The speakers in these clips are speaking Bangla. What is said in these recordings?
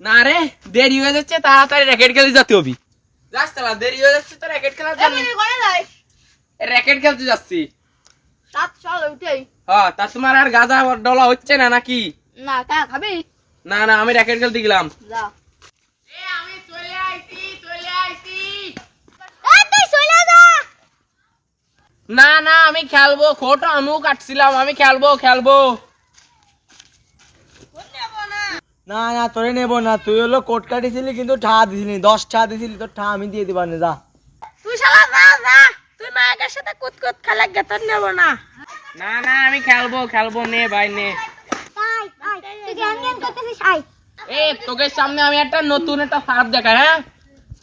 না রে দেরি হয়ে যাচ্ছে তাড়াতাড়ি র্যাকেট খেলতে যেতে হবে। যাস তালা দেরি হয়ে যাচ্ছে তো র্যাকেট খেলার জন্য। র্যাকেট খেলতে যাচ্ছি। সাত সাল উঠেই। হ্যাঁ তা তোমার আর গাঁজা ডলা হচ্ছে না নাকি? না কা খাবি? না না আমি র্যাকেট খেলতে গেলাম। যা। আমি চলে আইছি চলে আইছি। এই তুই চলে যা। না না আমি খেলব খোটো আমিও কাটছিলাম আমি খেলব খেলব। না না তোরে নেব না। তুই হলো কোট কাটিছিলি কিন্তু ঠা দিছিলি। দশ ঠা দিছিলি তোর ঠা আমি দিয়ে দিবার না যা। তুই শালা যা যা। তুই মায়ের সাথে কুত কুত খেলা গেতন নেব না। না না আমি খেলব খেলব নে ভাই নে। এ তোকে সামনে আমি একটা নতুন একটা সাপ দেখাই হ্যাঁ?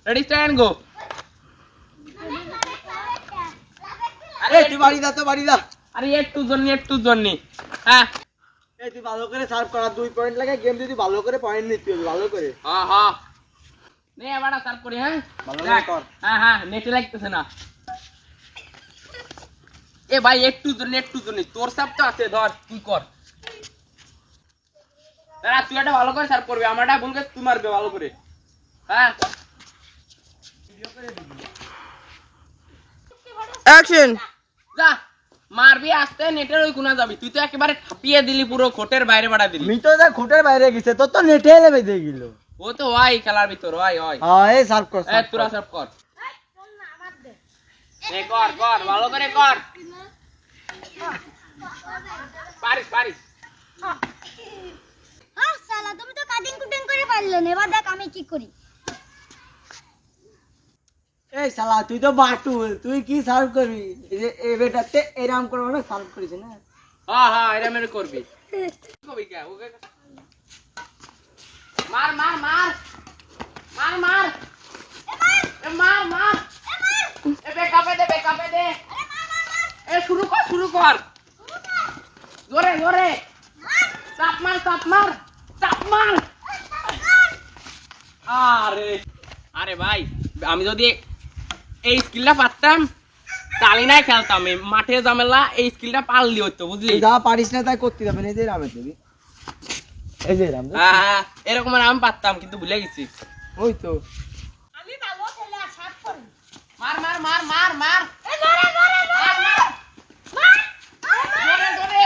রেডি স্ট্যান্ড গো আরে তুই বাড়ি যা তো বাড়ি যা। আরে একটু জন্য একটু জন্য। হ্যাঁ। এই তুই ভালো করে সার্ভ করা দুই পয়েন্ট লাগে গেম যদি ভালো করে পয়েন্ট নিতে হবে ভালো করে। হ্যাঁ হ্যাঁ নে এবার সার্ভ করি হ্যাঁ? ভালো করে কর। হ্যাঁ হ্যাঁ নেটে লাগতেছে না। এ ভাই একটু জন্য একটু জন্য তোর সাপ তো আছে ধর তুই কর। দাঁড়া তুই একটা ভালো করে সার্ভ করবি আমারটা ভুলকে তুই মারবে ভালো করে। হ্যাঁ? অ্যাকশন যা। মারবি আসতে নেটের ওই কোনা যাবি। তুই তো একেবারে ঠাপিয়ে দিলি পুরো খোটের বাইরে বাড়া দিলি। আমি তো দেখ খুঁটের বাইরে গেছে তোর তো নেটে এলে বেঁধে গেল। ও তো হয় খেলার ভিতর হয় হয়। হ্যাঁ এই সার্ভ কর এ তোরা সার্ভ কর। এ কর কর ভালো করে কর। পারিস পারিস। হ্যাঁ শালা তুমি তো কাটিং কুটিং করে পারলে না। এবার দেখ আমি কি করি। এই শালা, তুই তো বাটু তুই কি সার্ভ করবি? এই বেটাতে এরাম করে মানে সার্ভ করিস না? হ্যাঁ হ্যাঁ এটা মেরে করবি। মার মার মার। মার মার। এ, মার মার। এ বেকাপে দে বেকাপে দে। এ, শুরু কর শুরু কর। জোরে জোরে। চাপ মার চাপ মার চাপ মার। আরে আরে ভাই, আমি যদি এই স্কিলটা পারতাম তালি নাই খেলতাম মাঠে ঝামেলা এই স্কিলটা পারলি হতো বুঝলি? যা পারিস না তাই করতে যাবে না এই যে রামে তুমি এই যে রাম হ্যাঁ, হ্যাঁ, এরকম আর আমি পারতাম কিন্তু ভুলে গেছি। ওই তো। আমি ভালো খেলে সাত করি। মার মার মার মার মার। এ ধরে ধরে মার মার। জোরে জোরে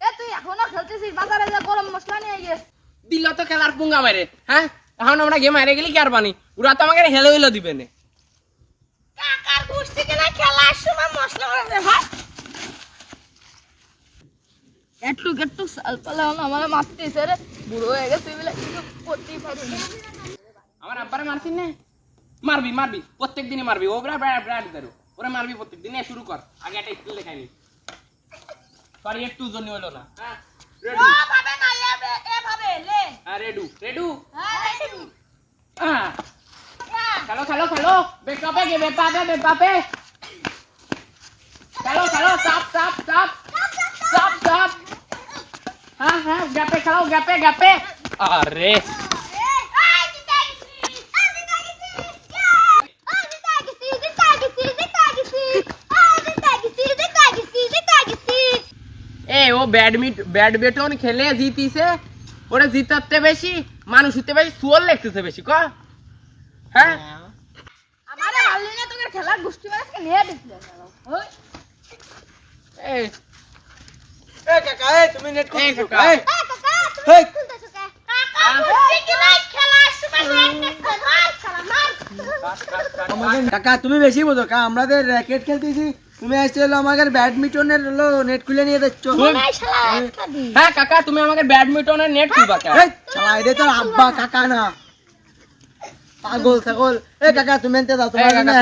এ তুই এখনও খেলতেছিস? বাজারে যা গরম মশলা নিয়ে গিয়ে দিল তো খেলার পুঙ্গা মারে হ্যাঁ? এখন আমরা গেম হারে গেলি কি আর পানি ওরা তো আমাকে হেলো হেলো দিবে না। কাকার গুষ্টি কেনা খেলার সময় মশলা দে ভাই একটু একটু সালপালা আমার মারতেছে রে। বুড়ো হয়ে গেছে বলে কিছু করতেই পারি আমার আব্বারে মারছিস না? মারবি মারবি প্রত্যেক দিনই মারবি। ও ব্রা ব্রা ব্রা দেরো ওরে মারবি প্রত্যেক দিন শুরু কর। আগে একটা স্কিল দেখাইনি সরি একটু জন্য হলো না। হ্যাঁ। রেডু। ভাবে না এভাবে লে। হ্যাঁ রেডু। রেডু। হ্যাঁ হ্যাঁ। খেলো খেলো খেলো বেকাপে গে বেপাপে বেপাপে খেলো খেলো চাপ চাপ চাপ চাপ চাপ হ্যাঁ হ্যাঁ গ্যাপে খেলো গ্যাপে গ্যাপে আরে এ ও ব্যাডমিন্ট ব্যাডমিন্টন খেলে জিতিছে ওরে জিতাতে বেশি মানুষ হতে বেশি সুয়ার লেগতেছে বেশি ক হ্যাঁ? আমারে ভালো না তোকে খেলার গুষ্টি নিয়ে দিছিল ওই। এই। এই কাকা এই তুমি নেট এই কাকা। এই। কাকা তুমি খুলতেছো কে কাকা গুষ্টি কি নাই খেলার সময় নেট দেখছ মার খেলা মার। আমাকে কাকা তুমি বেশি বোঝো। কা আমাদের র্যাকেট খেলতেছি তুমি আসছে হলো আমাদের ব্যাডমিন্টনের হলো নেট খুলে নিয়ে যাচ্ছ। নাই শালা একটা দি হ্যাঁ কাকা তুমি আমাকে ব্যাডমিন্টনের নেট খুলবা কে এই এটা তোর আব্বা কাকা না। পাগল ছাগল। এই কাকা তুমি এনতে যাও তোমার না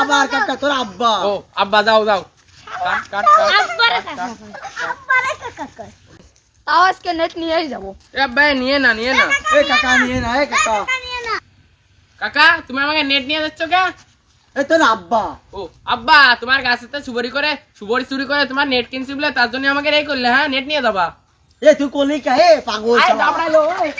আবার কাকা তোর আব্বা। ও আব্বা যাও যাও কাট কাট কাট আব্বারে কাকা আব্বারে কাকা তাও আজকে নেট নিয়েই যাব। এ আব্বা নিয়ে না নিয়ে না। এই কাকা নিয়ে না এই কাকা। কাকা তুমি আমাকে নেট নিয়ে যাচ্ছ কে? এই তোর আব্বা। ও আব্বা তোমার গাছে তো সুবরি করে সুবরি চুরি করে তোমার নেট কিনছি বলে তার জন্য আমাকে এই করলে হ্যাঁ? নেট নিয়ে যাবা। এ তুই কলি কা? এ পাগল। দাবড়াইলো ওই।